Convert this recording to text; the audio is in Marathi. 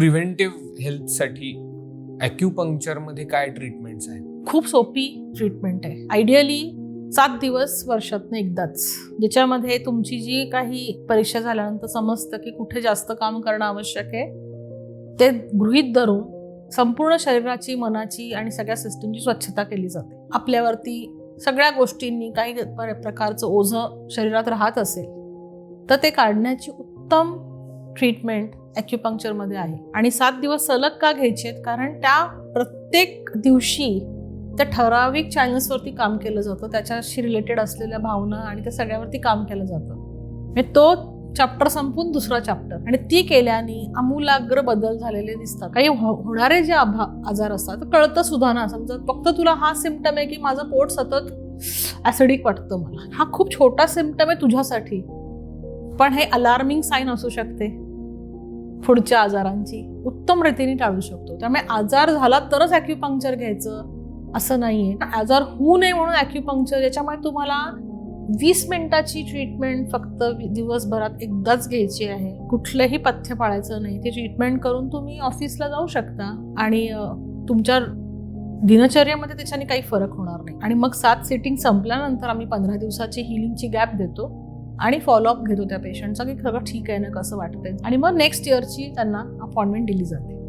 प्रिव्हेंटिव्ह हेल्थसाठी ॲक्युपंक्चरमध्ये काय ट्रीटमेंट्स आहेत? खूप सोपी ट्रीटमेंट आहे. आयडियली सात दिवस वर्षातनं एकदाच. ज्याच्यामध्ये तुमची जी काही परीक्षा झाल्यानंतर समजतं की कुठे जास्त काम करणं आवश्यक आहे ते गृहीत धरून संपूर्ण शरीराची मनाची आणि सगळ्या सिस्टीमची स्वच्छता केली जाते. आपल्यावरती सगळ्या गोष्टींनी काही पर- प्रकारचं ओझं शरीरात राहत असेल तर ते काढण्याची उत्तम ट्रीटमेंट ॲक्युपंक्चरमध्ये आहे. आणि सात दिवस सलग का घ्यायचे आहेत कारण त्या प्रत्येक दिवशी त्या ठराविक चॅनल्सवरती काम केलं जातं. त्याच्याशी रिलेटेड असलेल्या भावना आणि त्या सगळ्यावरती काम केलं जातं. म्हणजे तो चॅप्टर संपून दुसरा चॅप्टर आणि ती केल्याने आमूलाग्र बदल झालेले दिसतात. काही हो- होणारे जे आभा आजार असतात तर कळतं सुद्धा ना. समजा फक्त तुला हा सिमटम आहे की माझं पोट सतत ॲसिडिक वाटतं मला. हा खूप छोटा सिमटम आहे तुझ्यासाठी. पण हे अलार्मिंग साईन असू शकते. पुढच्या आजारांची उत्तम रीतीने टाळू शकतो. त्यामुळे आजार झाला तरच ॲक्युपंक्चर घ्यायचं असं नाहीये. आजार होऊ नये म्हणून ॲक्युपंक्चर याच्यामुळे तुम्हाला वीस मिनिटाची ट्रीटमेंट फक्त दिवसभरात एकदाच घ्यायची आहे. कुठलंही पथ्य पाळायचं नाही. ते ट्रीटमेंट करून तुम्ही ऑफिसला जाऊ शकता आणि तुमच्या दिनचर्येमध्ये त्याच्याने काही फरक होणार नाही. आणि मग सात सिटिंग संपल्यानंतर आम्ही पंधरा दिवसाची हिलिंगची गॅप देतो. आणि फॉलोअप घेतो त्या पेशंटचा की सगळं ठीक आहे ना कसं वाटतंय. आणि मग नेक्स्ट इयरची त्यांना अपॉइंटमेंट दिली जाते.